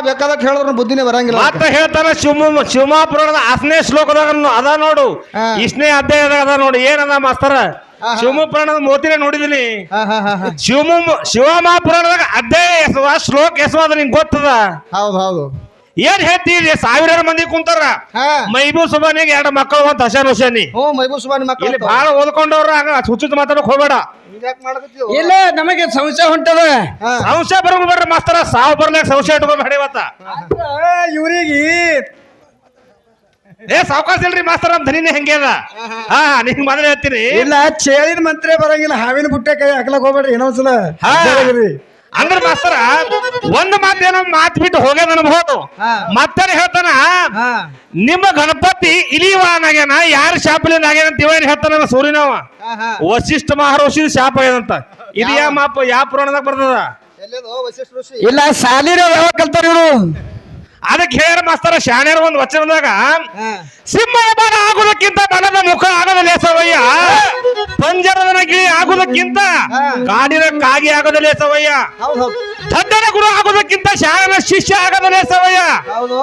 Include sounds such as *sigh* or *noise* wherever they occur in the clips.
ಬೇಕಾದಾಗ ಹೇಳೋರು ಬುದ್ಧಿನೇ ಬರಂಗಿಲ್ಲ ಮತ್ತೆ ಹೇಳ್ತಾನ ಶಿವ ಶಿವಮಾಪುರಾಣದ ಹತ್ತನೇ ಶ್ಲೋಕದಾಗ ನ- ಅದ ನೋಡು. ಹಾ. ಇಷ್ಟನೇ ಅಧ್ಯಾಯದಾಗ ಅದ ನೋಡು. ಏನದ ಮಾಸ್ತರ? ಶಿವಮ ಪುರಾಣದ ಮೋತಿನೇ ನೋಡಿದೀನಿ. ಹಾ ಹಾ ಹಾ ಹಾ. ಶಿವಮ ಶಿವಮಹಾಪುರಾಣದಾಗ ಅಧ್ಯಾಯ ಎಸವ ಶ್ಲೋಕ ಎಸವ ಅದ ನಿಂಗೆ ಗೊತ್ತದ? ಹೌದು ಹೌದು. ಏನ್ ಹೇಳ್ತೀರಿ ಸಾವಿರಾರು ಮಂದಿ ಕುಂತಾರ. ಹಾ. ಮೈಬೂ ಸುಬಾನಿಗೆ ಎರಡು ಮಕ್ಕಳು ಅಂತ ಹಸನ್ ಹುಸೇನಿ. ಹ್ಞೂ ಮೈಬೂಬ್ ಸುಬಾನಿ ಮಕ್ಕಳು ಇಲ್ಲಿ ಬಹಳ ಓದ್ಕೊಂಡವ್ರ ಹಂಗ ಹುಚ್ಚುತ್ತ ಮಾತಾಡಕ್ ಹೋಗ್ಬೇಡ. ಇಲ್ಲ ನಮಗೆ ಸಂಶಯ ಹೊಂಟದ. ಹಾ. ಸಂಶಯ ಬರೋದು ಬರ್ರಿ ಮಾಸ್ತರ. ಸಾವು ಬರ್ಲಾಕ ಸಂಶಯ ಇಟ್ಕೊಂಡ್ ಇವತ್ತ. ಇವ್ರಿಗೆ ಏ ಸಾವಕಾಶ ಇಲ್ರಿ ಮಾಸ್ತರ ನಮ್ ಧನಿನೇ ಹೆಂಗೆ ಅದ? ಹಾ ನಿಂಗ್ ಮೊದಲೇ ಹೇಳ್ತೀನಿ. ಇಲ್ಲ ಚೇಳಿನ ಮಂತ್ರಿ ಬರಂಗಿಲ್ಲ ಹಾವಿನ ಬುಟ್ಟೆ ಕೈ ಹಾಕ್ಲಕ್ ಹೋಗ್ಬೇಡ್ರಿ ಇನ್ನೊಂದ್ಸಲ. ಹಾ. ಅಂದ್ರ ಮಾಸ್ತರ ಒಂದ್ ಮಾತೇನೋ ಮಾತ್ ಬಿಟ್ಟು ಹೋಗ್ಯದ ಅನ್ಬಹುದು ಮತ್ತಾರ ಮತ್ತೆ ಹೇಳ್ತಾನ ನಿಮ್ಮ ಗಣಪತಿ ಇಲಿವಾನಾಗ್ಯಾನ ಯಾರ ಶಾಪಲಿಂದ ಆಗ್ಯಾನ ತಿವೇನ್ ಹೇಳ್ತಾನ ಸೂರ್ಯನವ ವಶಿಷ್ಠ ಮಹರ್ಷಿ ಶಾಪ ಆಗ್ಯದಂತ ಇದು ಯಾ ಮಾಪ ಯಾವ ಪುರಾಣದಾಗ ಬರ್ತದ? ಎಲ್ಲೇದು? ವಶಿಷ್ಠ ಋಷಿ. ಇಲ್ಲ ಶಾಲಿರ ಯಾವಾಗ ಕಲ್ತಾರ ಇವರು? ಅದಕ್ಕೆ ಹೇಳ ಮಾಸ್ತರ ಶಾಣ್ಯರ ಒಂದು ವಚನದಾಗ ಸಿಂಹ ಸಿಂಹದ ಬಾಣ ಆಗುವುದಕ್ಕಿಂತ ಬಲದ ಮುಖ ಆಗದ ಲೇಸವಯ್ಯ ಪಂಜರದ ಗಿಳಿ ಆಗುದಕ್ಕಿಂತ ಕಾಡಿನ ಕಾಗಿ ಆಗದ ಲೇಸವಯ್ಯ ಹೌದು ಗುರು ಆಗೋದಕ್ಕಿಂತ ಶಾರನ ಶಿಷ್ಯ ಆಗದನೇ ಸವಯ್ಯ ಹೌದು.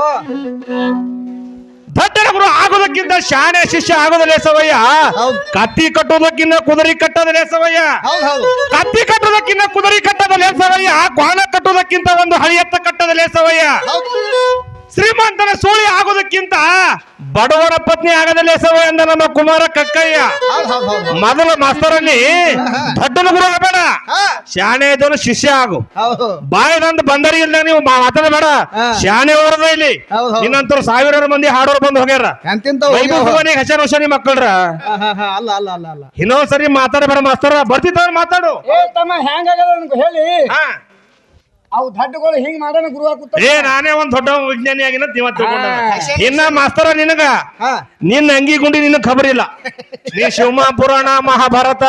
ಗುರು ಆಗೋದಕ್ಕಿಂತ ಶಾಣೆ ಶಿಷ್ಯ ಆಗೋದನೇ ಸವಯ್ಯ ಹೌದು. ಕತ್ತಿ ಕಟ್ಟುವುದಕ್ಕಿಂತ ಕುದುರೆ ಕಟ್ಟೋದನೇ ಸವಯ್ಯ ಹೌದು ಹೌದು. ಕತ್ತಿ ಕಟ್ಟುವುದಕ್ಕಿಂತ ಕುದುರೆ ಕಟ್ಟದ ಲೇಸವಯ್ಯ ಕ್ವಾಣ ಕಟ್ಟುವುದಕ್ಕಿಂತ ಒಂದು ಹಳಿಯತ್ತ ಕಟ್ಟದ ಸವಯ್ಯ ಹೌದು. ಶ್ರೀಮಂತನ ಸೋಳಿ ಆಗೋದಕ್ಕಿಂತ ಬಡವರ ಪತ್ನಿ ಆಗದಲ್ಲೇ ಸವ ಎಂದ ನಮ್ಮ ಕುಮಾರ ಕಕ್ಕಯ್ಯ. ಹೌದು ಹೌದು ಹೌದು ಮೊದಲ ಮಾಸ್ತರಲ್ಲಿ ದೊಡ್ಡನ ಗುರು ಆಗಬೇಡ ಹಾ. ಶಾಣೆ ಇದ್ದವನು ಶಿಷ್ಯ ಆಗು. ಹೌದು. ಬಾಯದಂತ ಬಂದರಿ ಇಲ್ಲ ನೀವು ಮಾ- ಮಾತಾಡಬೇಡ. ಶಾಣೆ ಹೊರದ ಇಲ್ಲಿ. ಇನ್ನಂತರ ಸಾವಿರಾರು ಮಂದಿ ಹಾಡೋರು ಬಂದು ಹೋಗ್ಯಾರ. ವೈಭವನಿಗೆ ಹಸನ ಹುಷಾನಿ ಮಕ್ಕಳ್ರ. ಹಾ ಹಾ ಹಾ ಅಲ್ಲ ಅಲ್ಲ ಅಲ್ಲ ಅಲ್ಲ. ಇನ್ನೊಂದ್ಸರಿ ಮಾತಾಡಬೇಡ ಮಾಸ್ತರ. ಬರ್ತಿದ್ದವ್ರು ಮಾತಾಡು. ಏ ತಮ್ಮ ಹೆಂಗಾಗದ ನನಗೆ ಹೇಳಿ. ಹಾ. ಅವು ದಡ್ಡಗಳು ಹಿಂಗ್ ಮಾಡೋಣ ಗುರುವ ಏ ನಾನೇ ಒಂದ್ ದೊಡ್ಡ ವಿಜ್ಞಾನಿ ಆಗಿನ ತಿಳ್ಕೊಂಡ ಇನ್ನ ಮಾಸ್ತರ ನಿನಗ? ನಿನ್ನ ಅಂಗಿ ಗುಂಡಿ ನಿನ್ನ ಖಬರ್ ಇಲ್ಲ. ನೀ *laughs* ಶಿವಮ ಪುರಾಣ ಮಹಾಭಾರತ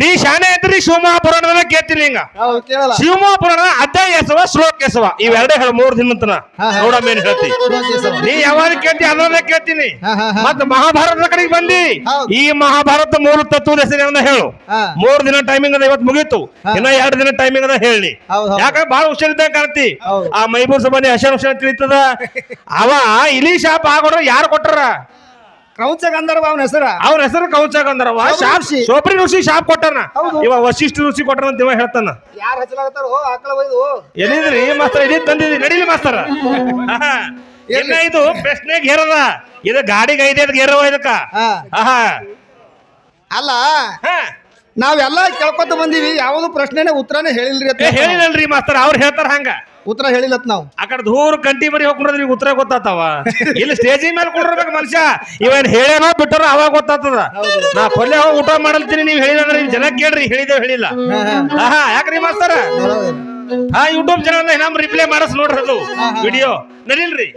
ನೀ ಶಾನೆ ಐತ್ರಿ ಶಿವಮ ಪುರಾಣದ ಕೇಳ್ತೀನಿ ಹಿಂಗ. ಹೌದು ಕೇಳಲ್ಲ. ಶಿವಮ ಪುರಾಣ ಅಧ್ಯಾಯ ಎಸವ ಶ್ಲೋಕ ಎಸವ. ಇವೆರಡೇ ಹೇಳ ಮೂರ್ ಹಾ. ನೋಡಮ್ಮ ಏನ್ ಹೇಳ್ತಿ. ನೀ ಯಾವಾಗ ಕೇಳ್ತಿ ಅದನ್ನ ಕೇಳ್ತೀನಿ. ಮತ್ತ ಮಹಾಭಾರತದ ಕಡೆಗೆ ಬಂದಿ. ಈ ಮಹಾಭಾರತ ಮೂರು ತತ್ವದ ಹೆಸರು ಹೇಳು. ಮೂರ್ ದಿನ ಟೈಮಿಂಗ್ ಅದ ಇವತ್ತು ಮುಗೀತು. ಇನ್ನ ಎರಡು ದಿನ ಟೈಮಿಂಗ್ ಅದ ಹೇಳಿ. ಹೌದು, ಬಾಳ ಹುಷಾರಿದ್ದಂಗ ಕಾಣ್ತಿ. ಆ ಮೈಬೂರ್ ಸಭಾನಿ ಹಸನ್ ಹುಷಾರ್ ತಿಳಿತದ. ಅವ ಇಲಿ ಶಾಪ್ ಆಗೋಡ್ರ ಯಾರು ಕೊಟ್ಟಾರ? ಕೌಂಚ ಗಂಧರ್ವ ಅವನ ಹೆಸರ. ಅವ್ರ ಹೆಸರು ಕೌಂಚ ಗಂಧರ್ವ. ಶಾಪ್. ಶೋಪ್ರಿ ಋಷಿ ಶಾಪ್ ಕೊಟ್ಟಾನ. ಹೌದು. ಇವ ವಶಿಷ್ಠ ಋಷಿ ಕೊಟ್ಟಾನ ಅಂತ ಇವ ಹೇಳ್ತಾನ. ಯಾರು ಹಚ್ಚಲಾಗತ್ತಾರೋ ಆಕಳ ಒಯ್ದು. ಎಲ್ಲಿದ್ರಿ ಮಾಸ್ತರ? ಇಲ್ಲಿ ತಂದಿದ್ರಿ ನಡೀಲಿ ಮಾಸ್ತರ. ಆಹಾ. ಇದು ಪ್ರಶ್ನೆ ಗೇರದ ಇದು ಗಾಡಿಗೆ ಐದೇ ಗೇರವ ಇದಕ್ಕ. ಹಾ. ಆಹಾ. ಅಲ್ಲ ಹಾ. ನಾವೆಲ್ಲ ಕೇಳ್ಕೊತ ಬಂದೀವಿ ಯಾವ್ದು ಪ್ರಶ್ನೆನೇ ಉತ್ತರನೇ ಹೇಳಿಲ್ರಿ ಅಂತ ಮಾಸ್ತರ್ ಹೇಳಿಲ್ಲಲ್ರಿ ಮಾಸ್ತರ್ ಅವ್ರು ಹೇಳ್ತಾರ ಹಂಗ. ಉತ್ತರ ಹೇಳಿಲ್ಲತ್ ನಾವು. ಆ ಕಡೆ ದೂರ ಕಂಟಿ ಬರಿ ಹೋಗ್ಕೊಂಡ್ರೆ ನಿಮ್ಗೆ ಉತ್ತರ ಗೊತ್ತಾತವ. ಇಲ್ಲಿ ಸ್ಟೇಜಿನ ಮೇಲೆ ಕುಂಡಿರ್ಬೇಕು ಮನುಷ್ಯ. ಇವನ್ ಹೇಳ್ಯಾನೋ ಬಿಟ್ಟರೋ ಅವಾಗ ಗೊತ್ತಾತದ. ನಾ ಕೊಲ್ಲೆ ಹೋಗಿ ಊಟ ಮಾಡಲ್ತೀನಿ ನೀವು ಹೇಳಿದ್ರೆ ಜನ ಕೇಳ್ರಿ ಹೇಳಿದೆ ಹೇಳಿಲ್ಲ. ಹಾ ಯಾಕ್ರಿ ಮಾಸ್ತರ ಹಾ ಯೂಟ್ಯೂಬ್ ಚಾನಲ್ ನಮ್ ರಿಪ್ಲೈ ಮಾಡಸ್ ನೋಡ್ರಿ ಅದು ವಿಡಿಯೋ ನಡಿಲ್ರಿ?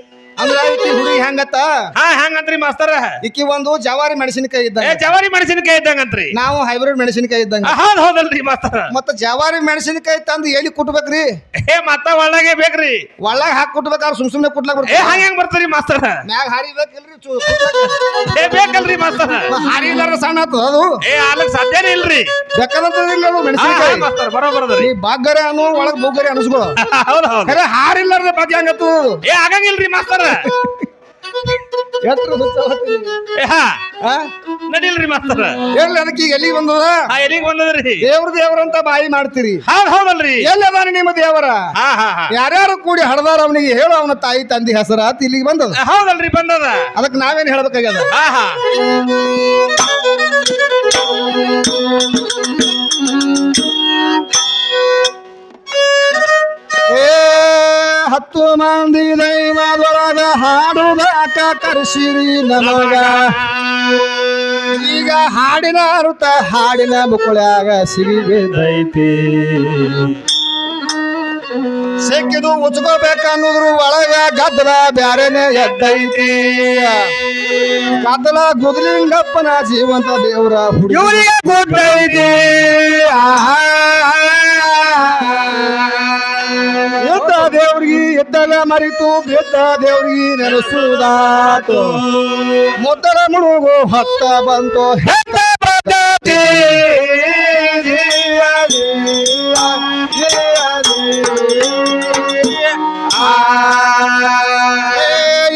ಅಂದ್ರ ಈಕಿ ಹುಡುಗಿ ಹೆಂಗತ್ತ? ಹಾ ಹೆಂಗಂತ್ರಿ ಮಾಸ್ತರ? ಈಕಿ ಒಂದು ಜವಾರಿ ಮೆಣಸಿನಕಾಯಿ ಏ ಇದ್ದಂಗ ಜವಾರಿ ಮೆಣಸಿನಕಾಯಿ ಇದ್ದಂಗಂತ್ರಿ. ನಾವು ಹೈಬ್ರಿಡ್ ಮೆಣಸಿನಕಾಯಿ ಇದ್ದಂಗ. ಆ, ಹೌದ್ ಹೌದಲ್ರಿ ಮಾಸ್ತರ. ಮತ್ತ ಜವಾರಿ ಮೆಣಸಿನಕಾಯಿ ತಂದು ಎಲ್ಲಿ ಕುಟ್ಬೇಕ್ರಿ? ಏ ಮತ್ತ ಒಳ್ಳಾಗೆ ಬೇಕ್ರಿ. ಒಳ್ಳಾಗ ಹಾಕಿ ಕುಟ್ಬೇಕಾದ್ರೆ ಸುಮ್ ಸುಮ್ನೆ ಕುಟ್ಲಾಕ್ ಏ ಬರ್ತದೆ ಹಂಗ ಹೆಂಗ್ ಬರ್ತಾರಿ ಮಾಸ್ತರ? ಮ್ಯಾಗ ಹಾರಿಬೇಕಿಲ್ರಿ ಚು-. ಏ ಬೇಕಲ್ರಿ ಮಾಸ್ತರ. ಹಾರಿ ಇಲ್ಲಾರ ಸಣ್ಣ ಆತು ಅದು. ಏ ಆಗ್ಲಕ್ ಸಾಧ್ಯನೇ ಇಲ್ರಿ. ಬೇಕಾದಂತ ಇಲ್ಲ ಅದು ಮೆಣಸಿನಕಾಯಿ. ಮಾಸ್ತರ ಬರೋಬರದ್ರಿ ನೀ ಬಾಗ್ಗರೆ ಅನ್ನೋ ಒಳಗ್ ಬುಗ್ಗರೆ ಅನಿಸ್ಕೊ ಹೌದ್ ಹೌದ್. ಖರೆ ಹಾರಿಲ್ಲಾರ್ದೆ ಬಾಕಿ ಹಂಗತ್ತು. ಏ ಆಗಂಗಿಲ್ರಿ ಮಾಸ್ತರ. *laughs* ಆ? ನಡಿಲ್ರಿ ಮಾಸ್ತರ. ಎಲ್ಲಿ ಅದಕ್ಕೆ ಈಗ ಎಲ್ಲಿಗೆ ಬಂದದ? ಹಾ ಎಲ್ಲಿಗೆ ಬಂದದ್ರಿ? ದೇವ್ರ ದೇವ್ರಂತ ಬಾಯಿ ಮಾಡ್ತೀರಿ. ಹೌದ್ ಹೌದಲ್ರಿ ಎಲ್ಲಿ ಅದಾನ ನಿಮ್ಮ ದೇವರ? ಹಾ ಹಾ ಹಾ. ಯಾರ್ಯಾರು ಕೂಡಿ ಹಡದಾರ ಅವನಿಗೆ ಹೇಳು ಅವನ ತಾಯಿ ತಂದಿ ಹೆಸರ ಆತ್ ಇಲ್ಲಿಗೆ ಬಂದದ. ಹೌದಲ್ರಿ ಬಂದದ. ಅದಕ್ಕೆ ನಾವೇನ್ ಹೇಳ್ಬೇಕಾಗ್ಯದ? ಹಾ ಹಾ. ಹಾಡುದಾಕ ಕರ್ಸಿರಿ ನಮಗ. ಈಗ ಹಾಡಿನ ಅರುತ ಹಾಡಿನ ಮುಕುಳಾಗ ಸಿಗಿಬಿದ್ದೈತಿ ಸಿಕ್ಕಿದು ಉಚ್ಕೋಬೇಕನ್ನೋದ್ರ ಒಳಗ ಗದ್ದಲ ಬ್ಯಾರೆನೆ ಎದ್ದೈತಿ. ಗದ್ದಲ ಗುದ್ಲಿಂಗಪ್ಪನ ಜೀವಂತ ದೇವರ ಹುಡುಗರಿಗೆ ಗುದ್ದೈತಿ. ದೇವ್ರಿಗೆ ಎದ್ದಲ ಮರಿತು ಬೆದ್ದ ದೇವ್ರಿಗೆ ನೆನೆಸುವುದಾತು. ಮೊದಲ ಮುಳುಗು ಹತ್ತ ಬಂತು. ಹೆತ್ತ ಪ್ರಜಾತಿ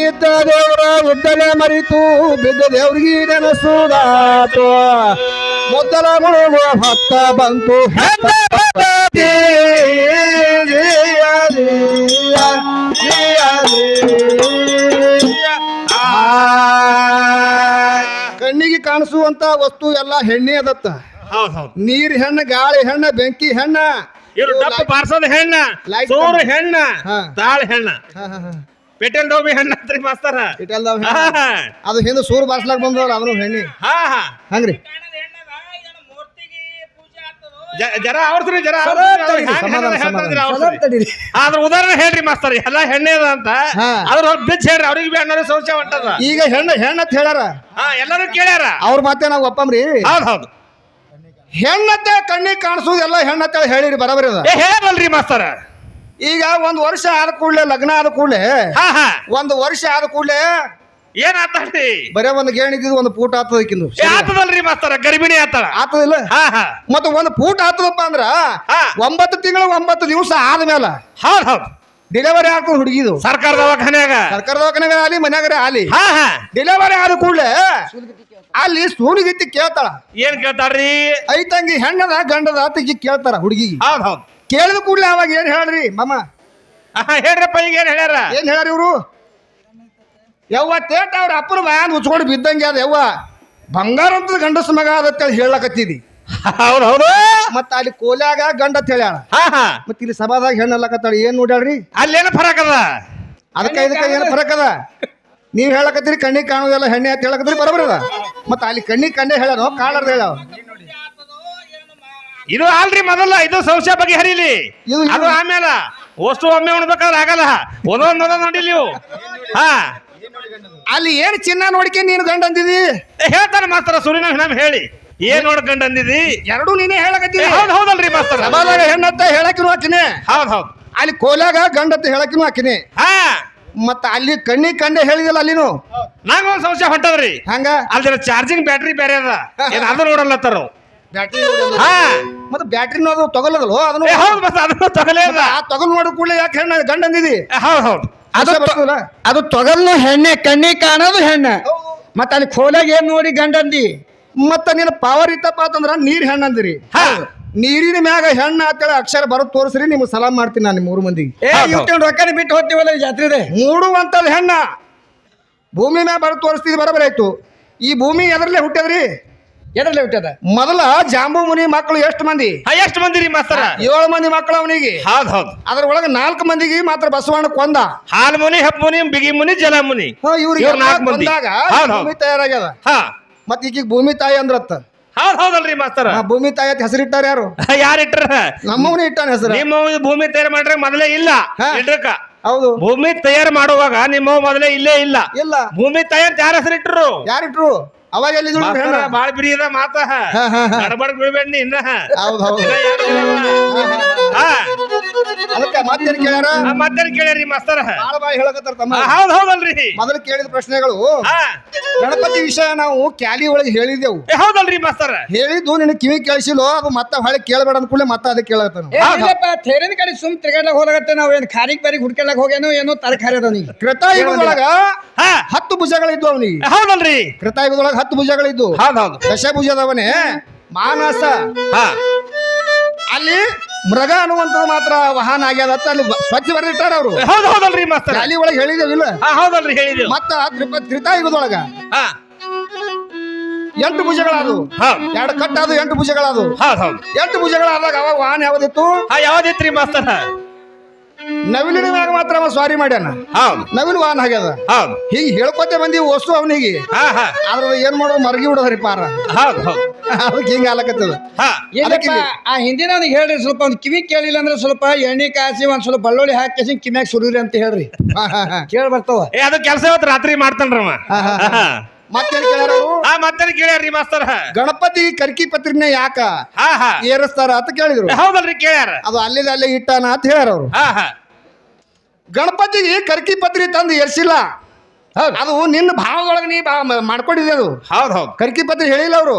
ಇದ್ದ ಮರಿತು ಬಿದ್ದ ದೇವ್ರಿಗೆ ನೆನಸುದಾತು ಮೊದಲ ಮುಳುಗುವ ಭತ್ತ ಬಂತು. ಕಣ್ಣಿಗೆ ಕಾಣಿಸುವಂತ ವಸ್ತು ಎಲ್ಲ ಹೆಣ್ಣೆ ಅದತ್ತ ನೀರ್ ಹೆಣ್ಣ ಗಾಳಿ ಹೆಣ್ಣ ಬೆಂಕಿ ಹೆಣ್ಣ ಇವ್ರು ಡಪ್ಪ ಬಾರ್ಸೋದ್ ಹೆಣ್ಣ ಸೂರು ಹೆಣ್ಣ. ತಾಳ ಹೆಣ್ಣ. ಪೆಟೆಲ್ ಡೋಬಿ ಹೆಣ್ಣ ಅಂತ್ರಿ ಮಾಸ್ತಾರ ಹಾ ಅದು ಹಿಂದೆ ಸೂರು ಬಾರ್ಸ್ಲಾಕ್ ಬಂದವ್ರ ಅದನ್ನು ಹೆಣ್ಣಿ ಹಾ ಹಾ ಹಂಗ್ರಿ ಜರ ತಡೀರಿ. ಆದ್ರೆ ಉದಾಹರಣೆ ಹೇಳ್ರಿ ಮಾಸ್ತರ್ ಎಲ್ಲ ಹೆಣ್ಣೆ ಅದ ಅಂತ. ಅದ್ರ ಬಿಚ್ಚ ಹೇಳ್ರಿ ಅವ್ರಿಗೆ ಬಿ ಅಣ್ಣಾರು ಶೌಚ ಹೊಂಟದ. ಈಗ ಹೆಣ್ಣ ಹೆಣ್ಣತ್ ಹೇಳ್ಯಾರ. ಹಾ ಎಲ್ಲರೂ ಕೇಳ್ಯಾರ. ಅವ್ರ ಮಾತೇ ನಾವು ಒಪ್ಪಮ್ರಿ ಹೌದ್ ಹೌದು. ಹೆಣ್ಣತ್ತೆ ಕಣ್ಣಿಗೆ ಕಾಣಿಸೋದು ಎಲ್ಲ ಹೆಣ್ಣತ್ತೆ ಹೇಳಿರಿ ಬರಬರಿ ಅದ. ಹೇಳಲ್ರಿ ಮಾಸ್ತರ. ಈಗ ಒಂದ್ ವರ್ಷ ಆದ ಕೂಡ್ಲೆ ಲಗ್ನ ಆದ ಕೂಡ್ಲೆ ಹಾ ಹಾ. ಒಂದ್ ವರ್ಷ ಆದ ಕೂಡ್ಲೆ ಏನ್ ಆತಾಳ್ರಿ ಬರೇ ಒಂದ್ ಗೇಣ್ ಇದ್ದಿದ್ದು ಒಂದು ಪೂಟ ಆತದಕ್ಕಿಂದು ಆತದಲ್ರಿ ಮಾಸ್ತರ ಗರ್ಭಿಣಿ ಆತಾಳ. ಆತದಿಲ್ಲ? ಹಾ ಹಾ. ಮತ್ತ ಒಂದ್ ಪೂಟ ಆತದಪ್ಪ ಅಂದ್ರ. ಒಂಬತ್ತು ತಿಂಗಳು ಒಂಬತ್ತು ದಿವಸ ಆದ್ಮೇಲೆ ಹೌದ್ ಹೌದ್. ಡೆಲಿವರಿ ಆಗ್ತದ ಹುಡುಗಿದು. ಸರ್ಕಾರ ದವಾಖಾನ್ಯಾಗ. ಸರ್ಕಾರ ದವಾಖಾನ್ಯಾಗ ಆಲಿ ಮನ್ಯಾಗರೆ ಆಲಿ ಹಾ ಹಾ. ಡೆಲಿವರಿ ಆದ ಕೂಡಲೇ ಅಲ್ಲಿ ಸೂನಿಗಿತ್ತಿ ಕೇಳ್ತಾಳ. ಏನ್ ಕೇಳ್ತಾಳ್ರಿ? ಐತಂಗಿ ಹೆಣ್ಣದ ಗಂಡದ ಆತಗಿ ಕೇಳ್ತಾರ ಹುಡುಗಿಗೆ. ಹೌದ್ ಹೌದ್. ಕೇಳಿದ ಕೂಡಲೇ ಅವಾಗ ಏನ್ ಹೇಳ್ರಿ ಮಾಮ? ಆಹಾ, ಹೇಳ್ರಪ್ಪ ಈಗ ಏನ್ ಹೇಳ್ಯಾರ? ಏನ್ ಹೇಳ್ಯಾರ ಇವ್ರು? ಯವ್ವ ತೇಟ ಅವ್ರ ಅಪ್ಪನ ವ್ಯಾನ್ ಉಚ್ಕೊಂಡು ಬಿದ್ದಂಗೆ ಅದ ಯವ್ವ. ಬಂಗಾರ ಅಂತ ಗಂಡಸ ಮಗ ಅದತ್ತೇಳಿ ಹೇಳಕತ್ತಿದಿ ಅವ್ರು ಹೌದು ಮತ್ತ ಅಲ್ಲಿ ಕೋಲ್ಯಾಗ ಗಂಡ ಅಂತ ಹೇಳ್ಯಾಳ. ಹಾ ಹಾ. ಮತ್ತ ಇಲ್ಲಿ ಸಭಾದಾಗ ಹೆಣ್ಣಲ್ಲಕತ್ತಾಳ ಏನ್ ನೋಡ್ಯಾಳ್ರಿ? ಅಲ್ಲೇನ ಫರಕ್ ಅದ? ಅದಕ್ಕೆ ಇದಕ್ಕೆ ಏನು ಫರಕ್ ಅದ? ನೀವು ಹೇಳಕತ್ತೀರಿ ಕಣ್ಣಿಗೆ ಕಾಣೋದೆಲ್ಲ ಹೆಣ್ಣೆ ಅಂತ ಹೇಳಕತ್ತೀರಿ ಬರಬರ ಅದ? ಮತ್ತ ಅಲ್ಲಿ ಕಣ್ಣಿಗೆ ಕಂಡೆ ಹೇಳೋ ಕಾಳರ್ದ ಹೇಳೋ ಇದು ಅಲ್ರಿ ಮೊದಲ ಇದು ಸಂಶಯ ಬಗ್ಗೆ ಹರಿಲಿ. ಇದು- ಅದು ಆಮೇಲೆ. ಅಷ್ಟು ಒಮ್ಮೆ ಉಣ್ಬೇಕಾದ್ರೆ ಆಗಲ್ಲ. ಒಂದೊಂದ್ ಒಂದೊಂದ್ ನೋಡಿಲಿ ನೀವು ಹಾ. ಅಲ್ಲಿ ಏನ್ ಚಿನ್ನ ನೋಡ್ಕೆ ನೀನು ಗಂಡ ಅಂದಿದಿ? ಏ, ಹೇಳ್ತಾನೆ ಮಾಸ್ತರ ಸುರಿನ ನಮ್ ಹೇಳಿ. ಏನ್ ಗಂಡ ಅಂದಿದಿ? ಎರಡೂ ನೀನೇ ಹೇಳಕತ್ತೀನಿ ಹೌದು ಹೌದ್ ಹೌದಲ್ರಿ ಮಾಸ್ತರ. ಸಭಾದಾಗ ಹೆಣ್ಣತ್ತ ಹೇಳಕಿನೂ ಹಾಕಿನಿ ಹೌದ್ ಹೌದ್. ಅಲ್ಲಿ ಕೋಲ್ಯಾಗ ಗಂಡತ್ತ ಹೇಳಕಿನೂ ಹಾಕಿನಿ ಹಾ. ಮತ್ತ ಅಲ್ಲಿ ಕಣ್ಣಿ ಕಂಡೆ ಹೇಳಿದಿಲ್ಲ ಅಲ್ಲಿನು? ನಂಗ ಒಂದ್ ಸಂಶಯ ಹೊಂಟದ್ರಿ. ಹಂಗ? ಅಲ್ಲಿ ಚಾರ್ಜಿಂಗ್ ಬ್ಯಾಟ್ರಿ ಬೇರೆ ಅದ. ಏನ್ ಅದು ತರ. ಬ್ಯಾಟ್ರಿ ಹಾ. ಮತ್ತೆ ಬ್ಯಾಟ್ರಿನೂ ಅದು ತಗೊಳ್ಳದಲ್ವ ಅದನ್ನು ಹೌದು ಮತ್ತ ಅದನ್ನು ತಗಲೇ ಇಲ್ಲ. ಆ ತಗೊಂಡ್ ನೋಡ ಕೂಡಲೇ ಯಾಕೆ ಹೆಣ್ಣ ಗಂಡ ಅಂದಿದಿ ಹೌದ್ ಹೌದ್. ಅದು ಅದು ತೊಗಲ್ನು ಹೆಣ್ಣೆ ಕಣ್ಣಿ ಕಾಣೋದು ಹೆಣ್ಣೆ. ಮತ್ತ ಅಲ್ಲಿ ಖೋಲಾಗ ಏನ್ ನೋಡಿ ಗಂಡಂದಿ? ಮತ್ತ ನಿನ್ನ ಪವರ್ ಇತ್ತಪ್ಪ ಅಂತಂದ್ರ ನೀರ್ ಹೆಣ್ಣಂದಿರಿ ಹಾ. ನೀರಿನ ಮ್ಯಾಗ ಹೆಣ್ಣ ಅಂತೇಳಿ ಅಕ್ಷರ ಬರೋದ್ ತೋರಿಸ್ರಿ ನಿಮ್ಗೆ ಸಲಾಮ್ ಮಾಡ್ತೀನಿ ನಾನು ಮೂರು ಮಂದಿಗೆ. ಏ ಹೌದು. ಇವತ್ತಿನ ರೊಕ್ಕನ ಬಿಟ್ಟು ಹೋಗ್ತೀವಲ್ಲ ಈ ಜಾತ್ರೆದೆ? ಮೂಡುವಂತದ್ ಹೆಣ್ಣ. ಭೂಮಿ ಮ್ಯಾಗ ಬರೋದ್ ತೋರಿಸ್ತೀನಿ ಬರೋಬರ ಆಯ್ತು ಈ ಭೂಮಿ ಎದರ್ಲೆ ಹುಟ್ಟ್ಯದ್ರಿ ಎದರ್ಲೆ ಬಿಟ್ಟದ ಮೊದಲ ಜಾಂಬು ಮುನಿ ಮಕ್ಕಳು ಎಷ್ಟು ಮಂದಿ? ಎಷ್ಟು ಮಂದಿ ಮಂದಿರಿ ಮಾಸ್ತರ? ಏಳು ಮಂದಿ ಮಕ್ಕಳು ಅವನಿಗೆ. ಹೌದ್ ಹೌದ್. ಅದ್ರೊಳಗ ನಾಲ್ಕು ಮಂದಿಗೆ ಮಾತ್ರ ಬಸವಣ್ಣ ಕೊಂದ. ಹಾಲ್ ಮುನಿ ಹೆಪ್ ಮುನಿ ಬಿಗಿ ಮುನಿ ಜಲ ಮುನಿ. ಇವ್ರಿಗೆ ಬಂದಾಗ. ಭೂಮಿ ತಯಾರಾಗ್ಯದ. ಹಾ. ಮತ್ ಈಗ ಭೂಮಿ ತಾಯಿ ಅಂದ್ರತ್ತ. ಹೌದ್ ಹೌದಲ್ರಿ ಮಾಸ್ತರ. ಭೂಮಿ ತಾಯಿ ಅಂತ ಹೆಸರಿಟ್ಟಾರ ಯಾರು? *laughs* ಯಾರು ಇಟ್ಟರ ನಮ್ಮವನೇ ಇಟ್ಟಾನ ಹೆಸರು. ನಿಮ್ಮ ಭೂಮಿ ತಯಾರು ಮಾಡ್ರೆ ಮೊದಲೇ ಇಲ್ಲ. ಹಾ. ಇಡ್ರಕ ಹೌದು. ಭೂಮಿ ತಯಾರು ಮಾಡುವಾಗ ನಿಮ್ಮ ಮೊದಲೇ ಇಲ್ಲೇ ಇಲ್ಲ. ಇಲ್ಲ. ಭೂಮಿ ತಯಾರು ಯಾರ ಹೆಸರು ಇಟ್ರು ಯಾರಿಟ್ರು? ಅವಾಗ ಎಲ್ಲಿದ್ರು ಹೆಣ್ಣ ಬಾಳ ಬಿರಿ ಅದ ಮಾತ. ಹಾ, ಹಾ, ಹಾ. ಇನ್ನ. ಹೌದು ಹೌದು. ಅದಕ್ಕೆ ಮತ್ತೇನ್ ಕೇಳ್ಯಾರ? ಮತ್ತೇನ್ ಕೇಳ್ಯಾರಿ ಮಾಸ್ತರ. ಬಾಳ ಬಾಯಿ ಹೇಳಕತ್ತಾರ ತಮ್ಮ. ಹೌದ್ ಹೌದಲ್ರಿ. ಮೊದಲು ಕೇಳಿದ ಪ್ರಶ್ನೆಗಳು. ಹಾ. ಗಣಪತಿ ವಿಷಯ ನಾವು ಕ್ಯಾಲಿ ಒಳಗೆ ಹೇಳಿದೆವು. ಏ, ಹೌದಲ್ರಿ ಮಾಸ್ತರ. ಹೇಳಿದ್ದು ನಿನ್ನ ಕಿವಿ ಕೇಳಿಸಿಲ್ಲೋ ಅದು ಮತ್ತೆ ಹೊಳೆ ಕೇಳಬೇಡ ಅಂದ್ಕೂಡ್ಲೆ ಮತ್ತೆ ಅದಕ್ಕೆ ಕೇಳತ್ತಾನ ಥೇರಿನ ಕಡೆ ಸುಮ್ ತಿರ್ಗಾಡಕ್ ಹೋಗತ್ತೆ ನಾವು ಏನ್ ಖಾರಿಗ್ ಬಾರಿಗೆ ಹುಡ್ಕೆಲ್ಲಕ್ ಹೋಗೇನೋ ಏನೋ ತರಕಾರಿ ಅದ ನೀ. ಕೃತಾಯುಗದೊಳಗ ಹಾ. ಹತ್ತು ಭುಜಗಳಿದ್ವು ಅವನಿಗೆ. ಹೌದಲ್ರಿ. ಕೃತಾಯುಗದೊಳಗ ಹತ್ತು ಭುಜಗಳಿದ್ವು ಹೌದೌದು ಹೌದು. ದಶಭುಜದವನೇ ಮಾನಸ. ಹಾ. ಅಲ್ಲಿ ಮೃಗ ಅನ್ನುವಂಥದ್ದು ಮಾತ್ರ ವಾಹನ ಆಗ್ಯದ ಅಂತ ಅಲ್ಲಿ ಸ್ವಚ್ಛ ಬರೆದಿಟ್ಟಾರ ಅವರು. ಹೌದು ಹೌದ್ ಹೌದಲ್ರಿ ಮಾಸ್ತರ. ಅಲ್ಲಿ ಒಳಗೆ ಹೇಳಿದೇವಿಲ್ಲ ಹಾ ಹೌದಲ್ರಿ ಹೇಳಿದೆವು. ಮತ್ತ ತ್ರಿಪ ತ್ರಿತಾಯುಗದೊಳಗ ಹಾ. ಎಂಟು ಭುಜಗಳಾದವು. ಹಾ. ಎರಡು ಕಟ್ಟಾದ ಎಂಟು ಭುಜಗಳಾದವು. ಹೌದ್ ಹೌದು. ಎಂಟು ಭುಜಗಳಾದಾಗ ಅವಾಗ ವಾಹನ ಯಾವ್ದಿತ್ತು? ಹಾ ಯಾವ್ದಿತ್ರಿ ಮಾಸ್ತರ? ನವಿಲಿನ ಮ್ಯಾಗ ಮಾತ್ರ ಅವ ಸ್ವಾರಿ ಮಾಡ್ಯಾನ. ಹೌದು. ನವಿಲು ವಾಹನ ಆಗ್ಯದ. ಹೌದು. ಹಿಂಗ್ ಹೇಳ್ಕೊತೆ ಬಂದಿ ವಸ್ತು ಅವನಿಗೆ. ಹಾ ಹಾ. ಆದ್ರ ಏನ್ ಮಾಡೋ ಮರಗಿ ಬಿಡೋದ್ರಿ ಪಾರ. ಹೌದು ಹೌದು. ಅದಕ್ಕೆ ಹಿಂಗ ಆಲಕತ್ತದ. ಹಾ. ಆ ಹಿಂದಿನ ಹೇಳ್ರಿ ಸ್ವಲ್ಪ ಒಂದು ಕಿವಿ ಕೇಳಿಲ್ಲ ಅಂದ್ರೆ ಸ್ವಲ್ಪ ಎಣ್ಣೆ ಕಾಸಿ ಒಂದ್ ಸ್ವಲ್ಪ ಬಳ್ಳುಳ್ಳಿ ಹಾಕಿ ಕಿಮ್ಯಾಗ ಸುರಿರಿ ಅಂತ ಹೇಳ್ರಿ. ಕೇಳ ಹಾ, ಹಾ. ಕೇಳಿ ಬರ್ತಾವ. ಏ ಅದು ಕೆಲಸ ಇವತ್ತು ರಾತ್ರಿ ಮಾಡ್ತಾನ್ರವ ಹಾ, ಹಾ, ಹಾ. ಮತ್ತೇನ್ ಕೇಳ್ಯಾರ ಅವ್ರು? ಹಾ ಮತ್ತೆ ಕೇಳ್ಯಾರ್ರಿ ಮಾಸ್ತರ? ಗಣಪತಿ ಕರ್ಕಿ ಪತ್ರಿನ ಯಾಕ? ಹಾ ಹಾ. ಏರಿಸ್ತಾರ ಅಂತ ಕೇಳಿದ್ರು. ಹೌದಲ್ರಿ ಕೇಳ್ಯಾರ. ಅದು ಅಲ್ಲಿದ ಅಲ್ಲೇ ಇಟ್ಟಾನ ಅಂತ ಹೇಳ್ಯಾರ ಅವ್ರು. ಹಾ ಹಾ. ಗಣಪತಿಗೆ ಕರ್ಕಿ ಪತ್ರಿ ತಂದು ಎರ್ಸಿಲ್ಲ. ಅದು ನಿನ್ನ ಭಾವದೊಳಗೆ ನೀ ಮಾಡ್ಕೊಂಡಿದೆ ಮಾಡ್ಕೊಂಡಿದ್ದೆ ಅದು. ಹೌದು ಹೌದು. ಕರ್ಕಿ ಪತ್ರಿ ಹೇಳಿಲ್ಲ ಅವರು.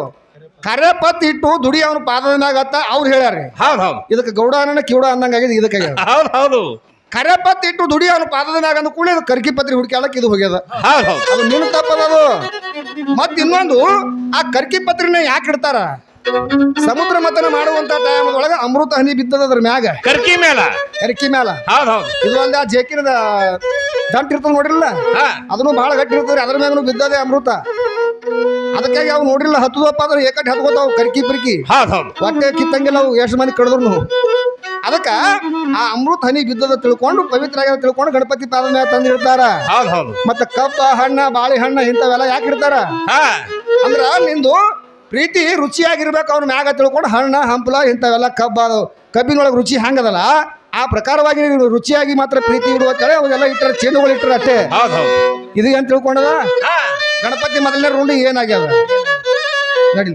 ಕರೆ ಪತ್ ಇಟ್ಟು ದುಡಿ ಅವನ ಪಾದದ ಮ್ಯಾಗ ಅತ್ತ ಅವ್ರು ಹೇಳ್ಯಾರ ಹೌದು ಹೌದು. ಇದಕ್ಕೆ ಗೌಡ ಅನ್ನ ಕಿವುಡ ಅನ್ನಂಗಾಗಿದೆ ಇದಕ್ಕೆ. *laughs* ಹೌದು ಹೌದು. ಕರೆಪತ್ತಿ ಇಟ್ಟು ದುಡಿ ಅವನ ಪಾದದ ಮ್ಯಾಗ ಅಂದ ಕೂಡಲೇ ಅದು ಕರ್ಕಿ ಪತ್ರಿ ಹುಡುಕ್ಯಾಳಕ್ಕೆ ಇದು ಹೋಗ್ಯದ. ಹೌದು ಹೌದು. ಅದು ನಿನ್ನ ತಪ್ಪದ ಅದು ಮತ್ತೆ ಇನ್ನೊಂದು ಆ ಕರ್ಕಿ ಪತ್ರಿನ ಯಾಕೆ ಇಡ್ತಾರ? ಸಮುದ್ರ ಮತನ ಮಾಡುವಂತ ಟೈಮ್ ಒಳಗ ಅಮೃತ ಹನಿ ಬಿದ್ದದ ಅದ್ರ ಮ್ಯಾಗ. ಕರ್ಕಿ ಮೇಲ ಕರ್ಕಿ ಮ್ಯಾಲ ಹೌದ್ ಹೌದ್. ಇದು ಒಂದ ಜೇಕಿನ ಜೇಕಿನದ ದಂಟ್ ಇರ್ತದ ನೋಡಿರಲ್ಲ? ಅದನ್ನು ಬಹಳ ಗಟ್ಟಿ ಇರ್ತದೆ ಅದ್ರ ಮ್ಯಾಗನು ಬಿದ್ದದೆ ಅಮೃತ. ಅದಕ್ಕಾಗಿ ಅವ್ ನೋಡಿರಲ್ಲ ಹತ್ತದಪ್ಪ ಅಂದ್ರೆ ಏಕಟ್ಟಿ ಹತ್ಕೋತಾವ್ ಕರ್ಕಿ ಪಿರ್ಕಿ. ಹೌದ್ ಹೌದ್. ಹೊಟ್ಟೆ ಕಿತ್ತಂಗಿಲ್ಲ ಅವು ಎಷ್ಟು ಮಂದಿ ಕಡಿದ್ರು ಅದಕ್ಕ ಆ ಅಮೃತ ಹನಿ ಬಿದ್ದದ ತಿಳ್ಕೊಂಡು ಪವಿತ್ರ ಆಗ್ಯದ ತಿಳ್ಕೊಂಡು ಗಣಪತಿ ಪಾದ ಮ್ಯಾಗ ತಂದಿರ್ತಾರ ಹೌದ್ ಹೌದ್. ಮತ್ತ ಕಪ್ಪ ಹಣ್ಣ ಬಾಳೆಹಣ್ಣ ಇಂಥವೆಲ್ಲ ಯಾಕೆ ಇರ್ತಾರ ಅಂದ್ರ ನಿಂದು ಪ್ರೀತಿ ರುಚಿಯಾಗಿರ್ಬೇಕು ಅವ್ನ ಮ್ಯಾಗ ತಿಳ್ಕೊಂಡು ಹಣ್ಣು ಹಂಪಲ ಇಂಥವೆಲ್ಲ ಕಬ್ಬ ಕಬ್ಬಿನೊಳಗೆ ರುಚಿ ಹಂಗದಲ್ಲ ಆ ಪ್ರಕಾರವಾಗಿ ರುಚಿಯಾಗಿ ಮಾತ್ರ ಪ್ರೀತಿ ಇಡುವ ತಳೆ ಅವೆಲ್ಲ ಇಟ್ಟರೆ ಚೇಂಡುಗಳು ಇಟ್ಟರೆ ಅಷ್ಟೇ ಇದು ಏನು ತಿಳ್ಕೊಂಡದ? ಗಣಪತಿ ಮೊದಲನೇ ರೌಂಡ್ ಏನಾಗ್ಯದ? ನಡಿ